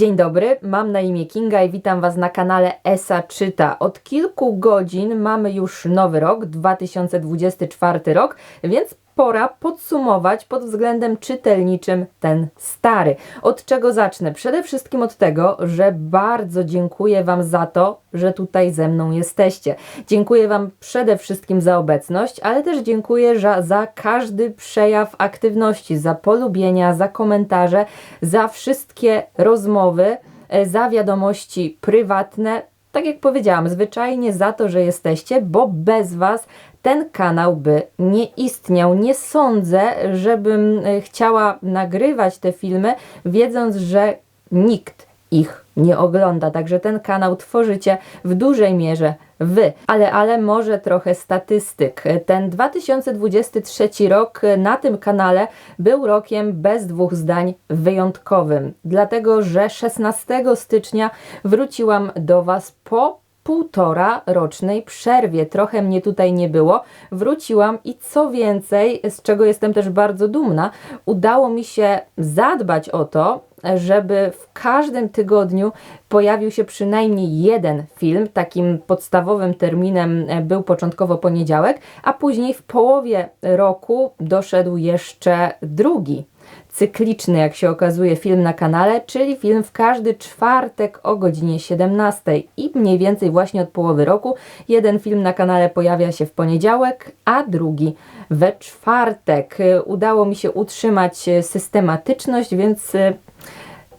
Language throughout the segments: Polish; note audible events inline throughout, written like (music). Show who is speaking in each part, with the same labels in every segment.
Speaker 1: Dzień dobry, mam na imię Kinga i witam Was na kanale ESA Czyta. Od kilku godzin mamy już nowy rok, 2024 rok, więc pora podsumować pod względem czytelniczym ten stary. Od czego zacznę? Przede wszystkim od tego, że bardzo dziękuję Wam za to, że tutaj ze mną jesteście. Dziękuję Wam przede wszystkim za obecność, ale też dziękuję za, za każdy przejaw aktywności, za polubienia, za komentarze, za wszystkie rozmowy, e, za wiadomości prywatne. Tak jak powiedziałam, zwyczajnie za to, że jesteście, bo bez Was ten kanał by nie istniał. Nie sądzę, żebym e, chciała nagrywać te filmy, wiedząc, że nikt ich nie ogląda. Także ten kanał tworzycie w dużej mierze wy. Ale, ale może trochę statystyk. Ten 2023 rok na tym kanale był rokiem bez dwóch zdań wyjątkowym, dlatego że 16 stycznia wróciłam do Was po półtora rocznej przerwie. Trochę mnie tutaj nie było. Wróciłam i co więcej, z czego jestem też bardzo dumna, udało mi się zadbać o to, żeby w każdym tygodniu pojawił się przynajmniej jeden film. Takim podstawowym terminem był początkowo poniedziałek, a później w połowie roku doszedł jeszcze drugi cykliczny, jak się okazuje, film na kanale, czyli film w każdy czwartek o godzinie 17 i mniej więcej właśnie od połowy roku. Jeden film na kanale pojawia się w poniedziałek, a drugi we czwartek. Udało mi się utrzymać systematyczność, więc e,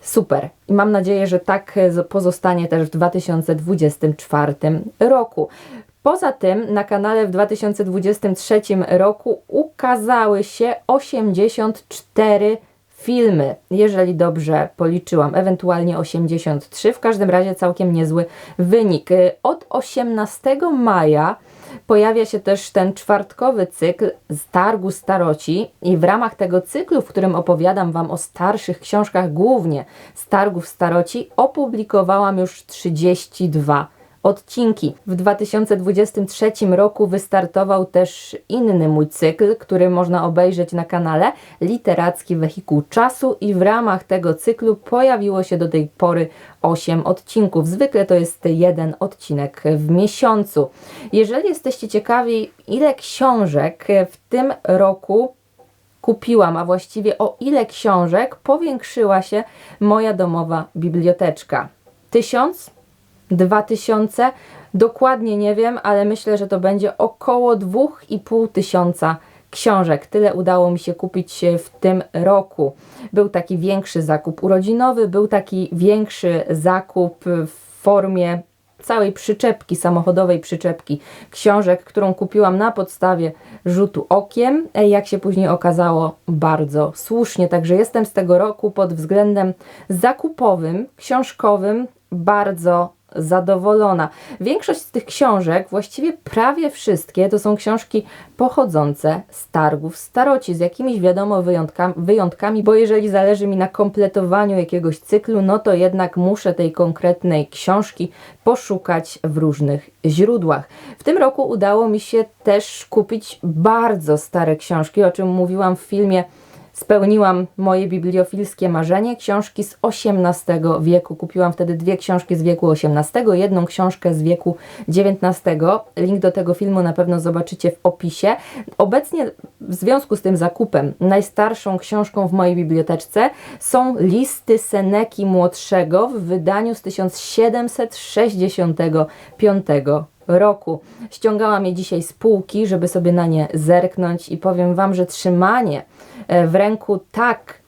Speaker 1: super. I mam nadzieję, że tak pozostanie też w 2024 roku. Poza tym na kanale w 2023 roku ukazały się 84 filmy, jeżeli dobrze policzyłam, ewentualnie 83, w każdym razie całkiem niezły wynik. Od 18 maja pojawia się też ten czwartkowy cykl z Targu Staroci i w ramach tego cyklu, w którym opowiadam Wam o starszych książkach, głównie z Targów Staroci, opublikowałam już 32 odcinki. W 2023 roku wystartował też inny mój cykl, który można obejrzeć na kanale Literacki Wehikuł Czasu i w ramach tego cyklu pojawiło się do tej pory 8 odcinków. Zwykle to jest jeden odcinek w miesiącu. Jeżeli jesteście ciekawi, ile książek w tym roku kupiłam, a właściwie o ile książek powiększyła się moja domowa biblioteczka. Tysiąc? 2000. Dokładnie nie wiem, ale myślę, że to będzie około 2,5 tysiąca książek. Tyle udało mi się kupić w tym roku. Był taki większy zakup urodzinowy, był taki większy zakup w formie całej przyczepki, samochodowej przyczepki książek, którą kupiłam na podstawie rzutu okiem. Jak się później okazało, bardzo słusznie. Także jestem z tego roku pod względem zakupowym, książkowym bardzo zadowolona. Większość z tych książek, właściwie prawie wszystkie, to są książki pochodzące z targów staroci, z jakimiś wiadomo wyjątkami, wyjątkami, bo jeżeli zależy mi na kompletowaniu jakiegoś cyklu, no to jednak muszę tej konkretnej książki poszukać w różnych źródłach. W tym roku udało mi się też kupić bardzo stare książki, o czym mówiłam w filmie spełniłam moje bibliofilskie marzenie. Książki z XVIII wieku. Kupiłam wtedy dwie książki z wieku XVIII, jedną książkę z wieku XIX. Link do tego filmu na pewno zobaczycie w opisie. Obecnie w związku z tym zakupem najstarszą książką w mojej biblioteczce są listy Seneki Młodszego w wydaniu z 1765 roku. Ściągałam je dzisiaj z półki, żeby sobie na nie zerknąć i powiem Wam, że trzymanie e, w ręku tak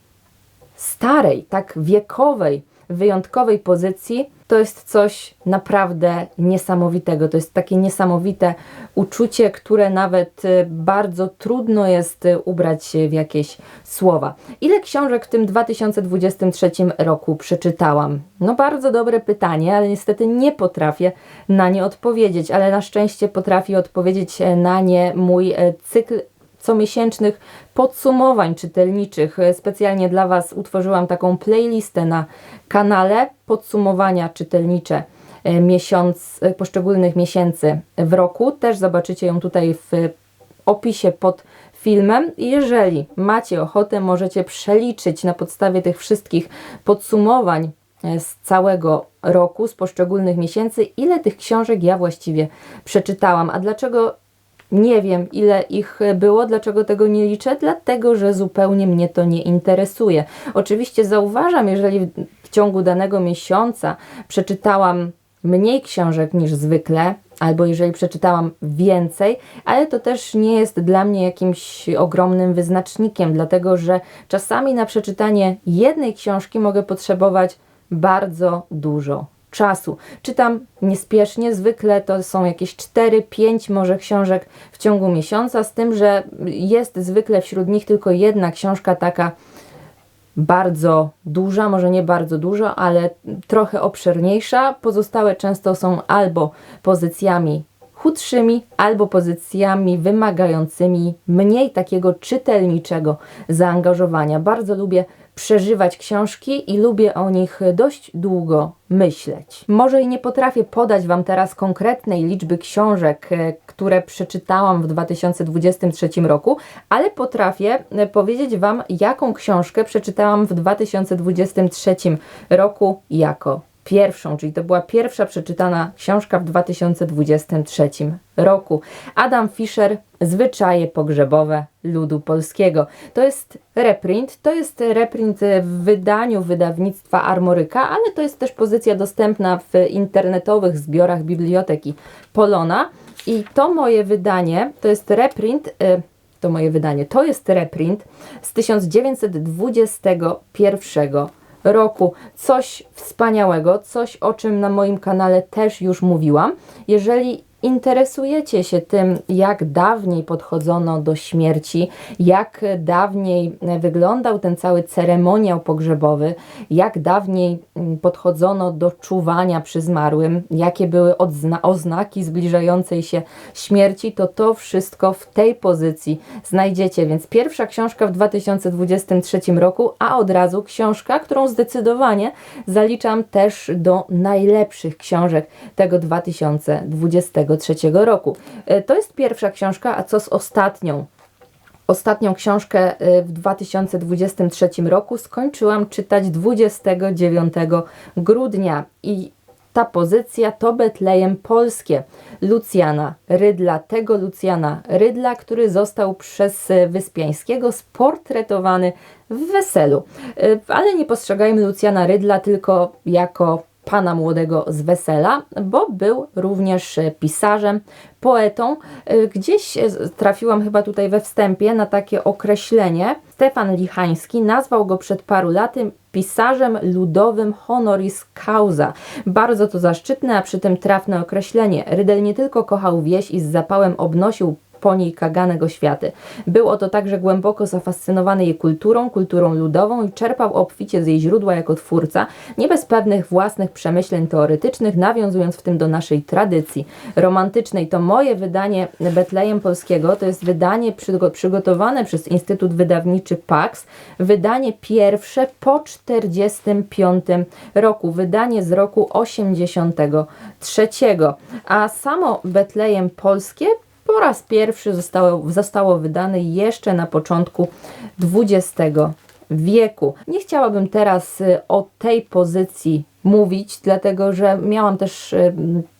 Speaker 1: starej, tak wiekowej, wyjątkowej pozycji to jest coś naprawdę niesamowitego. To jest takie niesamowite uczucie, które nawet y, bardzo trudno jest y, ubrać w jakieś słowa. Ile książek w tym 2023 roku przeczytałam? No bardzo dobre pytanie, ale niestety nie potrafię na nie odpowiedzieć, ale na szczęście potrafi odpowiedzieć e, na nie mój e, cykl comiesięcznych podsumowań czytelniczych. Specjalnie dla Was utworzyłam taką playlistę na kanale podsumowania czytelnicze e, miesiąc, e, poszczególnych miesięcy w roku. Też zobaczycie ją tutaj w opisie pod filmem. Jeżeli macie ochotę, możecie przeliczyć na podstawie tych wszystkich podsumowań e, z całego roku, z poszczególnych miesięcy, ile tych książek ja właściwie przeczytałam. A dlaczego nie wiem, ile ich było, dlaczego tego nie liczę? Dlatego, że zupełnie mnie to nie interesuje. Oczywiście zauważam, jeżeli w ciągu danego miesiąca przeczytałam mniej książek niż zwykle, albo jeżeli przeczytałam więcej, ale to też nie jest dla mnie jakimś ogromnym wyznacznikiem, dlatego że czasami na przeczytanie jednej książki mogę potrzebować bardzo dużo czasu. Czytam niespiesznie, zwykle to są jakieś 4-5 może książek w ciągu miesiąca, z tym, że jest zwykle wśród nich tylko jedna książka taka bardzo duża, może nie bardzo duża, ale trochę obszerniejsza. Pozostałe często są albo pozycjami chudszymi, albo pozycjami wymagającymi mniej takiego czytelniczego zaangażowania. Bardzo lubię przeżywać książki i lubię o nich dość długo myśleć. Może i nie potrafię podać Wam teraz konkretnej liczby książek, e, które przeczytałam w 2023 roku, ale potrafię e, powiedzieć Wam, jaką książkę przeczytałam w 2023 roku jako pierwszą, czyli to była pierwsza przeczytana książka w 2023 roku. Adam Fischer, Zwyczaje pogrzebowe ludu polskiego. To jest reprint, to jest reprint w wydaniu wydawnictwa Armoryka, ale to jest też pozycja dostępna w internetowych zbiorach biblioteki Polona. I to moje wydanie, to jest reprint, y, to moje wydanie, to jest reprint z 1921 roku. Coś wspaniałego, coś o czym na moim kanale też już mówiłam. Jeżeli interesujecie się tym, jak dawniej podchodzono do śmierci, jak dawniej wyglądał ten cały ceremoniał pogrzebowy, jak dawniej mm, podchodzono do czuwania przy zmarłym, jakie były oznaki zbliżającej się śmierci, to to wszystko w tej pozycji znajdziecie. Więc pierwsza książka w 2023 roku, a od razu książka, którą zdecydowanie zaliczam też do najlepszych książek tego 2023 2023 roku. E, to jest pierwsza książka, a co z ostatnią? Ostatnią książkę e, w 2023 roku skończyłam czytać 29 grudnia i ta pozycja to Betlejem Polskie Lucjana Rydla, tego Lucjana Rydla, który został przez Wyspiańskiego sportretowany w weselu. E, ale nie postrzegajmy Lucjana Rydla tylko jako pana młodego z wesela, bo był również pisarzem, poetą. Y, gdzieś trafiłam chyba tutaj we wstępie na takie określenie. Stefan Lichański nazwał go przed paru laty pisarzem ludowym honoris causa. Bardzo to zaszczytne, a przy tym trafne określenie. Rydel nie tylko kochał wieś i z zapałem obnosił po niej kaganego światy. Był oto także głęboko zafascynowany jej kulturą, kulturą ludową i czerpał obficie z jej źródła jako twórca, nie bez pewnych własnych przemyśleń teoretycznych, nawiązując w tym do naszej tradycji romantycznej. To moje wydanie Betlejem Polskiego, to jest wydanie przygotowane przez Instytut Wydawniczy PAX, wydanie pierwsze po 45 roku, wydanie z roku 83, a samo Betlejem Polskie po raz pierwszy zostało, zostało wydane jeszcze na początku XX wieku. Nie chciałabym teraz y, o tej pozycji mówić, dlatego że miałam też y,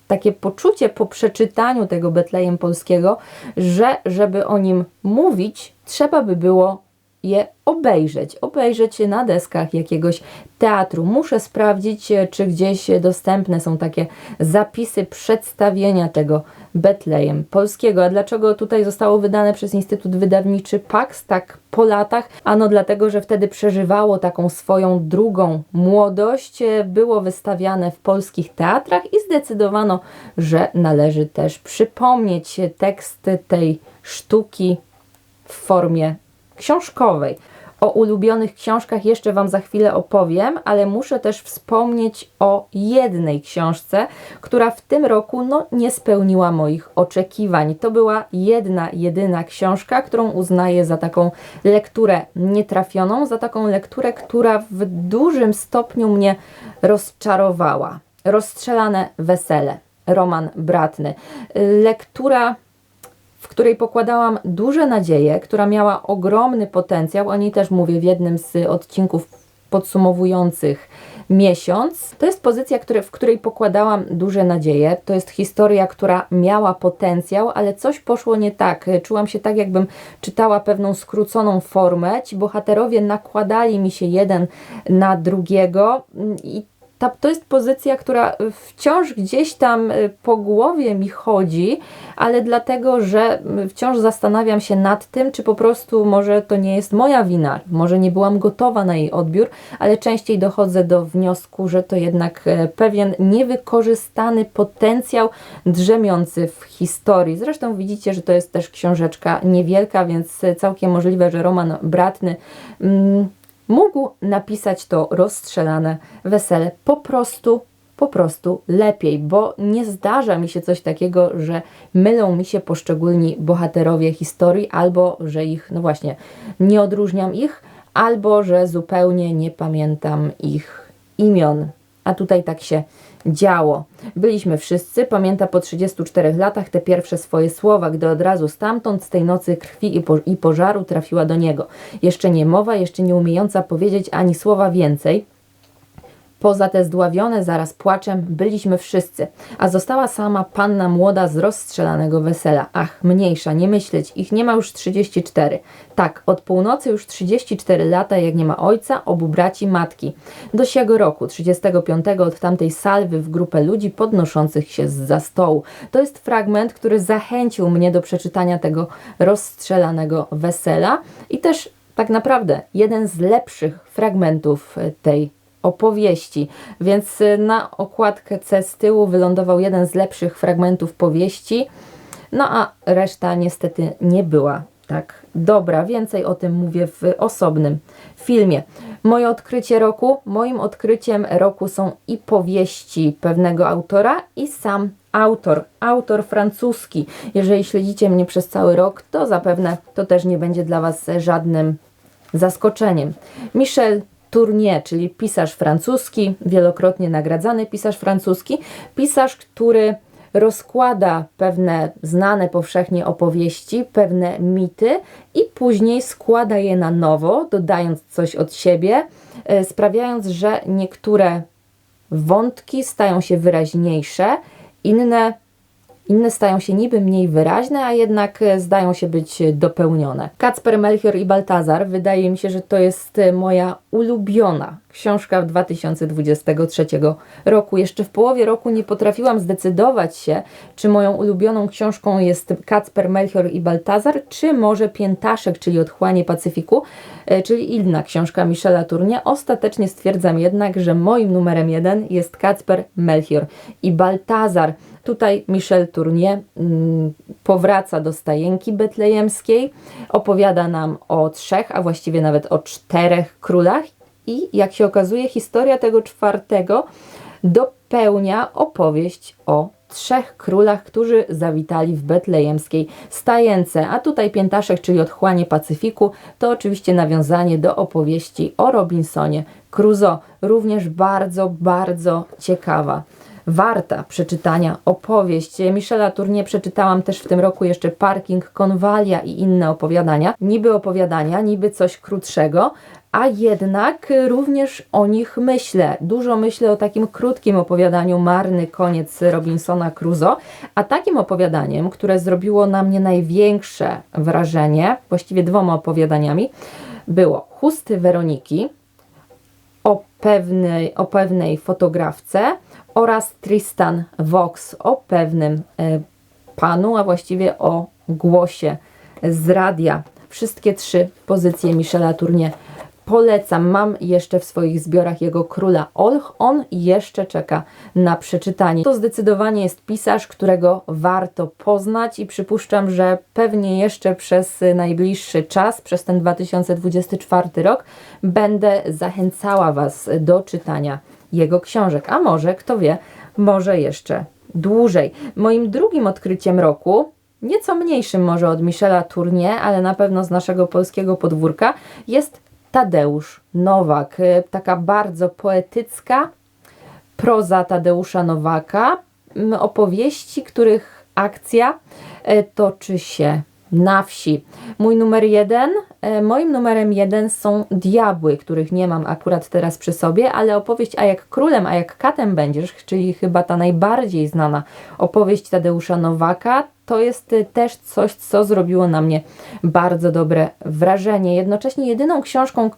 Speaker 1: takie poczucie po przeczytaniu tego Betlejem Polskiego, że żeby o nim mówić, trzeba by było je obejrzeć. Obejrzeć na deskach jakiegoś teatru. Muszę sprawdzić, e, czy gdzieś dostępne są takie zapisy przedstawienia tego Betlejem polskiego. A dlaczego tutaj zostało wydane przez Instytut Wydawniczy Pax tak po latach? Ano dlatego, że wtedy przeżywało taką swoją drugą młodość, e, było wystawiane w polskich teatrach i zdecydowano, że należy też przypomnieć tekst tej sztuki w formie książkowej. O ulubionych książkach jeszcze Wam za chwilę opowiem, ale muszę też wspomnieć o jednej książce, która w tym roku no, nie spełniła moich oczekiwań. To była jedna, jedyna książka, którą uznaję za taką lekturę nietrafioną, za taką lekturę, która w dużym stopniu mnie rozczarowała. Rozstrzelane wesele. Roman Bratny. Lektura w której pokładałam duże nadzieje, która miała ogromny potencjał. O niej też mówię w jednym z odcinków podsumowujących miesiąc. To jest pozycja, w której pokładałam duże nadzieje. To jest historia, która miała potencjał, ale coś poszło nie tak. Czułam się tak, jakbym czytała pewną skróconą formę. Ci bohaterowie nakładali mi się jeden na drugiego i ta, to jest pozycja, która wciąż gdzieś tam y, po głowie mi chodzi, ale dlatego, że wciąż zastanawiam się nad tym, czy po prostu może to nie jest moja wina, może nie byłam gotowa na jej odbiór, ale częściej dochodzę do wniosku, że to jednak pewien niewykorzystany potencjał drzemiący w historii. Zresztą widzicie, że to jest też książeczka niewielka, więc całkiem możliwe, że roman bratny. Mm, mógł napisać to rozstrzelane wesele po prostu, po prostu lepiej, bo nie zdarza mi się coś takiego, że mylą mi się poszczególni bohaterowie historii, albo że ich, no właśnie, nie odróżniam ich, albo że zupełnie nie pamiętam ich imion. A tutaj tak się działo. Byliśmy wszyscy, pamięta po 34 latach te pierwsze swoje słowa, gdy od razu stamtąd, z tej nocy krwi i, po, i pożaru trafiła do niego. Jeszcze nie mowa, jeszcze nie umiejąca powiedzieć ani słowa więcej, Poza te zdławione zaraz płaczem byliśmy wszyscy, a została sama panna młoda z rozstrzelanego wesela. Ach, mniejsza, nie myśleć, ich nie ma już 34. Tak, od północy już 34 lata, jak nie ma ojca, obu braci, matki. Do siego roku, 35 od tamtej salwy w grupę ludzi podnoszących się z za stołu. To jest fragment, który zachęcił mnie do przeczytania tego rozstrzelanego wesela i też tak naprawdę jeden z lepszych fragmentów tej opowieści, więc y, na okładkę C z tyłu wylądował jeden z lepszych fragmentów powieści, no a reszta niestety nie była tak dobra. Więcej o tym mówię w osobnym filmie. Moje odkrycie roku, moim odkryciem roku są i powieści pewnego autora i sam autor, autor francuski. Jeżeli śledzicie mnie przez cały rok, to zapewne to też nie będzie dla Was żadnym zaskoczeniem. Michel Tournier, czyli pisarz francuski, wielokrotnie nagradzany pisarz francuski, pisarz, który rozkłada pewne znane powszechnie opowieści, pewne mity i później składa je na nowo, dodając coś od siebie, e, sprawiając, że niektóre wątki stają się wyraźniejsze, inne inne stają się niby mniej wyraźne, a jednak e, zdają się być dopełnione. Kacper, Melchior i Baltazar wydaje mi się, że to jest e, moja ulubiona książka w 2023 roku. Jeszcze w połowie roku nie potrafiłam zdecydować się, czy moją ulubioną książką jest Kacper, Melchior i Baltazar, czy może Piętaszek, czyli Otchłanie Pacyfiku, e, czyli inna książka Michela Turnia. Ostatecznie stwierdzam jednak, że moim numerem jeden jest Kacper, Melchior i Baltazar. Tutaj Michel Tournier mm, powraca do stajenki betlejemskiej, opowiada nam o trzech, a właściwie nawet o czterech królach i jak się okazuje historia tego czwartego dopełnia opowieść o trzech królach, którzy zawitali w betlejemskiej stajence. A tutaj Piętaszek, czyli Otchłanie Pacyfiku, to oczywiście nawiązanie do opowieści o Robinsonie Crusoe. Również bardzo, bardzo ciekawa warta przeczytania opowieść. Michela Tournier przeczytałam też w tym roku jeszcze Parking, Konwalia i inne opowiadania. Niby opowiadania, niby coś krótszego, a jednak również o nich myślę. Dużo myślę o takim krótkim opowiadaniu Marny koniec Robinsona Crusoe, a takim opowiadaniem, które zrobiło na mnie największe wrażenie, właściwie dwoma opowiadaniami, było Chusty Weroniki o pewnej, o pewnej fotografce oraz Tristan Vox o pewnym e, panu, a właściwie o głosie z radia. Wszystkie trzy pozycje Michela Tournier polecam. Mam jeszcze w swoich zbiorach jego króla Olch. On jeszcze czeka na przeczytanie. To zdecydowanie jest pisarz, którego warto poznać i przypuszczam, że pewnie jeszcze przez najbliższy czas, przez ten 2024 rok, będę zachęcała Was do czytania jego książek. A może, kto wie, może jeszcze dłużej. Moim drugim odkryciem roku nieco mniejszym może od Michela Tournier, ale na pewno z naszego polskiego podwórka, jest Tadeusz Nowak. E, taka bardzo poetycka proza Tadeusza Nowaka, opowieści, których akcja e, toczy się na wsi. Mój numer jeden e, moim numerem jeden są Diabły, których nie mam akurat teraz przy sobie, ale opowieść A jak królem, a jak katem będziesz, czyli chyba ta najbardziej znana opowieść Tadeusza Nowaka, to jest y, też coś, co zrobiło na mnie bardzo dobre wrażenie. Jednocześnie jedyną książką,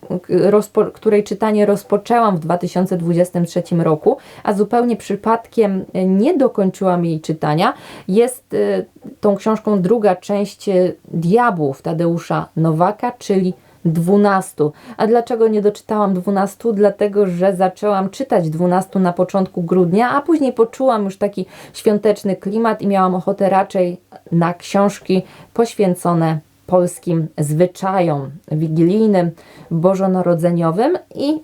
Speaker 1: której czytanie rozpoczęłam w 2023 roku, a zupełnie przypadkiem y, nie dokończyłam jej czytania, jest y, tą książką druga część Diabłów Tadeusza Nowaka, czyli 12. A dlaczego nie doczytałam 12? Dlatego, że zaczęłam czytać 12 na początku grudnia, a później poczułam już taki świąteczny klimat i miałam ochotę raczej na książki poświęcone polskim zwyczajom wigilijnym, bożonarodzeniowym i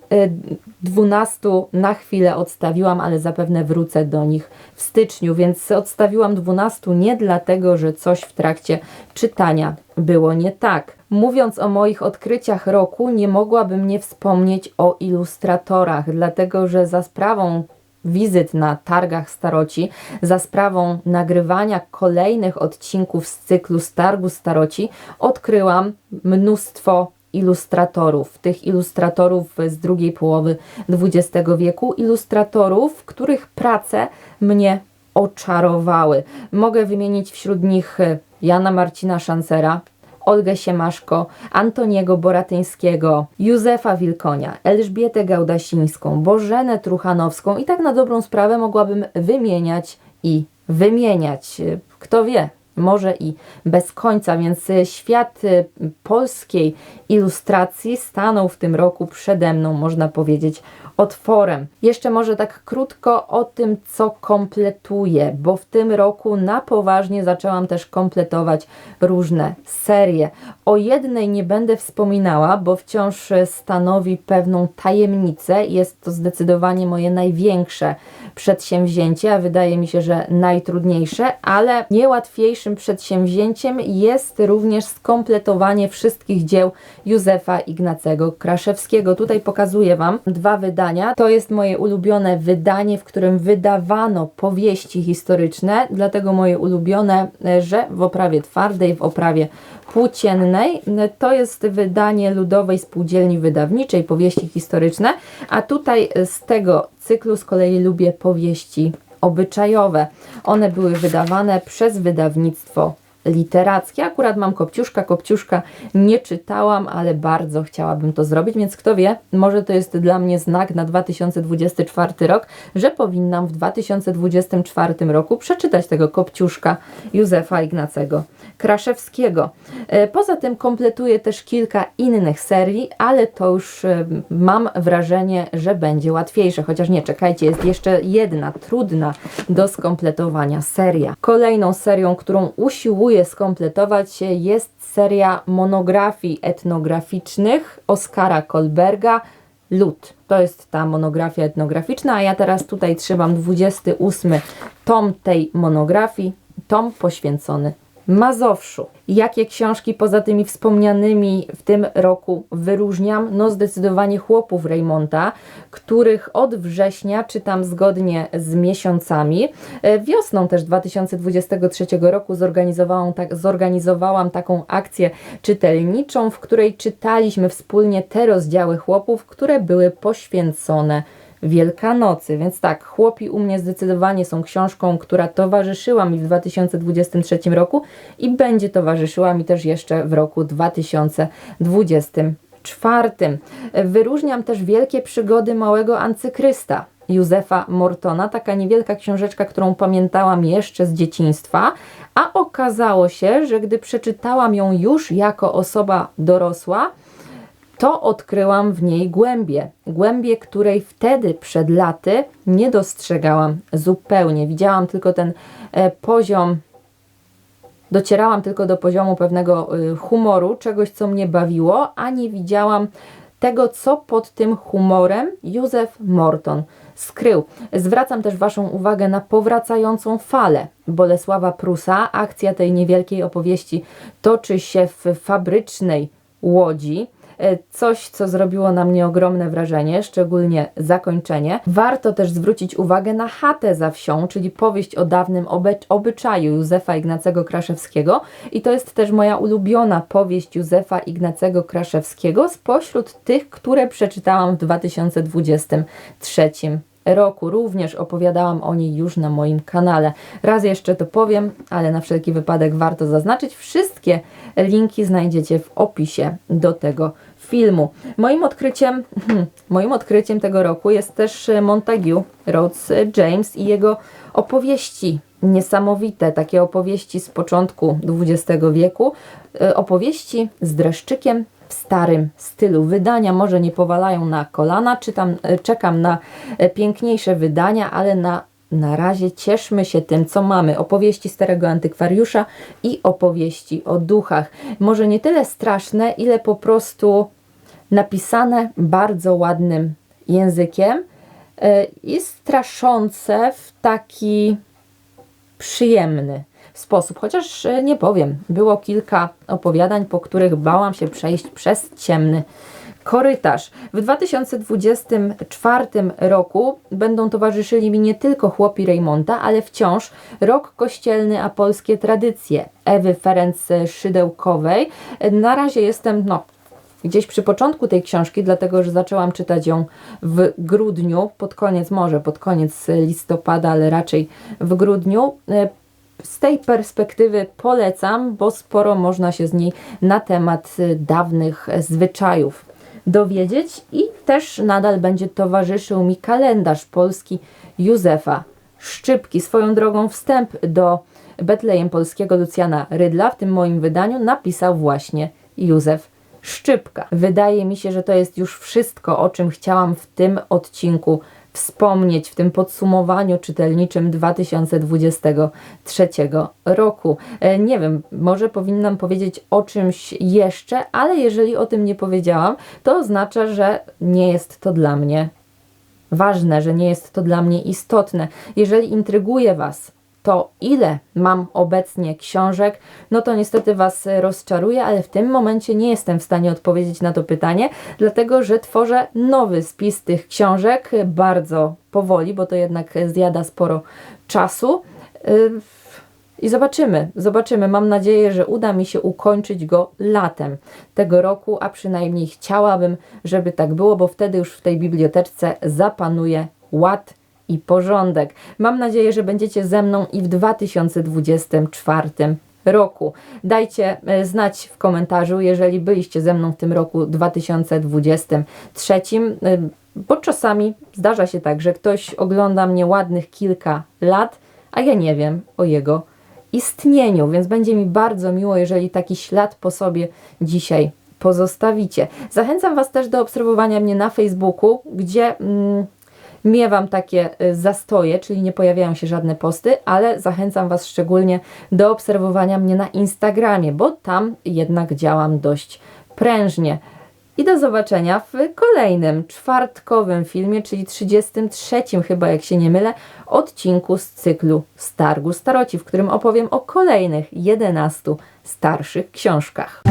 Speaker 1: 12 y, na chwilę odstawiłam, ale zapewne wrócę do nich w styczniu, więc odstawiłam 12 nie dlatego, że coś w trakcie czytania było nie tak. Mówiąc o moich odkryciach roku, nie mogłabym nie wspomnieć o ilustratorach, dlatego że za sprawą wizyt na targach staroci, za sprawą nagrywania kolejnych odcinków z cyklu z targu staroci, odkryłam mnóstwo ilustratorów, tych ilustratorów z drugiej połowy XX wieku, ilustratorów, których prace mnie oczarowały. Mogę wymienić wśród nich Jana Marcina Szancera, Olgę Siemaszko, Antoniego Boratyńskiego, Józefa Wilkonia, Elżbietę Gaudasińską, Bożenę Truchanowską i tak na dobrą sprawę mogłabym wymieniać i wymieniać. Kto wie, może i bez końca, więc świat polskiej ilustracji stanął w tym roku przede mną, można powiedzieć, otworem. Jeszcze może tak krótko o tym, co kompletuję, bo w tym roku na poważnie zaczęłam też kompletować różne serie. O jednej nie będę wspominała, bo wciąż stanowi pewną tajemnicę. Jest to zdecydowanie moje największe przedsięwzięcie, a wydaje mi się, że najtrudniejsze, ale niełatwiejszym przedsięwzięciem jest również skompletowanie wszystkich dzieł Józefa Ignacego Kraszewskiego. Tutaj pokazuję Wam dwa wydania. To jest moje ulubione wydanie, w którym wydawano powieści historyczne, dlatego moje ulubione, że w oprawie twardej, w oprawie płóciennej. To jest wydanie Ludowej Spółdzielni Wydawniczej, powieści historyczne, a tutaj z tego cyklu z kolei lubię powieści obyczajowe. One były wydawane przez wydawnictwo literackie. Akurat mam Kopciuszka, Kopciuszka nie czytałam, ale bardzo chciałabym to zrobić, więc kto wie, może to jest dla mnie znak na 2024 rok, że powinnam w 2024 roku przeczytać tego Kopciuszka Józefa Ignacego Kraszewskiego. E, poza tym kompletuję też kilka innych serii, ale to już e, mam wrażenie, że będzie łatwiejsze, chociaż nie, czekajcie, jest jeszcze jedna trudna do skompletowania seria. Kolejną serią, którą usiłuję próbuję skompletować się, jest seria monografii etnograficznych Oskara Kolberga Lud. To jest ta monografia etnograficzna, a ja teraz tutaj trzymam 28 tom tej monografii, tom poświęcony Mazowszu. Jakie książki poza tymi wspomnianymi w tym roku wyróżniam? No zdecydowanie Chłopów Reymonta, których od września czytam zgodnie z miesiącami. E, wiosną też 2023 roku zorganizowałam, tak, zorganizowałam taką akcję czytelniczą, w której czytaliśmy wspólnie te rozdziały Chłopów, które były poświęcone Wielkanocy. Więc tak, Chłopi u mnie zdecydowanie są książką, która towarzyszyła mi w 2023 roku i będzie towarzyszyła mi też jeszcze w roku 2024. Wyróżniam też wielkie przygody małego Ancykrysta. Józefa Mortona, taka niewielka książeczka, którą pamiętałam jeszcze z dzieciństwa, a okazało się, że gdy przeczytałam ją już jako osoba dorosła, to odkryłam w niej głębię. Głębię, której wtedy przed laty nie dostrzegałam zupełnie. Widziałam tylko ten e, poziom, docierałam tylko do poziomu pewnego e, humoru, czegoś, co mnie bawiło, a nie widziałam tego, co pod tym humorem Józef Morton skrył. Zwracam też Waszą uwagę na powracającą falę Bolesława Prusa. Akcja tej niewielkiej opowieści toczy się w fabrycznej łodzi coś, co zrobiło na mnie ogromne wrażenie, szczególnie zakończenie. Warto też zwrócić uwagę na Chatę za wsią, czyli powieść o dawnym obyczaju Józefa Ignacego Kraszewskiego i to jest też moja ulubiona powieść Józefa Ignacego Kraszewskiego spośród tych, które przeczytałam w 2023 roku. Również opowiadałam o niej już na moim kanale. Raz jeszcze to powiem, ale na wszelki wypadek warto zaznaczyć. Wszystkie linki znajdziecie w opisie do tego filmu. Moim odkryciem, (laughs) moim odkryciem tego roku jest też Montague Rhodes James i jego opowieści. Niesamowite, takie opowieści z początku XX wieku. E, Opowieści z dreszczykiem w starym stylu. Wydania może nie powalają na kolana, czytam, e, czekam na e, piękniejsze wydania, ale na, na razie cieszmy się tym, co mamy. Opowieści starego antykwariusza i opowieści o duchach. Może nie tyle straszne, ile po prostu napisane bardzo ładnym językiem e, i straszące w taki przyjemny sposób. Chociaż e, nie powiem, było kilka opowiadań, po których bałam się przejść przez ciemny korytarz. W 2024 roku będą towarzyszyli mi nie tylko chłopi Reymonta, ale wciąż rok kościelny, a polskie tradycje Ewy Ferenc Szydełkowej. Na razie jestem, no, gdzieś przy początku tej książki, dlatego że zaczęłam czytać ją w grudniu, pod koniec, może pod koniec listopada, ale raczej w grudniu. Z tej perspektywy polecam, bo sporo można się z niej na temat e, dawnych zwyczajów dowiedzieć i też nadal będzie towarzyszył mi kalendarz polski Józefa Szczypki. Swoją drogą wstęp do Betlejem polskiego Lucjana Rydla w tym moim wydaniu napisał właśnie Józef Szczypka. Wydaje mi się, że to jest już wszystko, o czym chciałam w tym odcinku wspomnieć, w tym podsumowaniu czytelniczym 2023 roku. E, Nie wiem, może powinnam powiedzieć o czymś jeszcze, ale jeżeli o tym nie powiedziałam, to oznacza, że nie jest to dla mnie ważne, że nie jest to dla mnie istotne. Jeżeli intryguje Was to, ile mam obecnie książek, no to niestety Was rozczaruję, ale w tym momencie nie jestem w stanie odpowiedzieć na to pytanie, dlatego że tworzę nowy spis tych książek bardzo powoli, bo to jednak zjada sporo czasu. Yy, i zobaczymy, zobaczymy. Mam nadzieję, że uda mi się ukończyć go latem tego roku, a przynajmniej chciałabym, żeby tak było, bo wtedy już w tej biblioteczce zapanuje ład i porządek. Mam nadzieję, że będziecie ze mną i w 2024 roku. Dajcie e, znać w komentarzu, jeżeli byliście ze mną w tym roku 2023, e, bo czasami zdarza się tak, że ktoś ogląda mnie ładnych kilka lat, a ja nie wiem o jego istnieniu, więc będzie mi bardzo miło, jeżeli taki ślad po sobie dzisiaj pozostawicie. Zachęcam Was też do obserwowania mnie na Facebooku, gdzie mm, miewam takie y, zastoje, czyli nie pojawiają się żadne posty, ale zachęcam Was szczególnie do obserwowania mnie na Instagramie, bo tam jednak działam dość prężnie. I do zobaczenia w kolejnym czwartkowym filmie, czyli 33 chyba, jak się nie mylę, odcinku z cyklu Stargu Staroci, w którym opowiem o kolejnych 11 starszych książkach.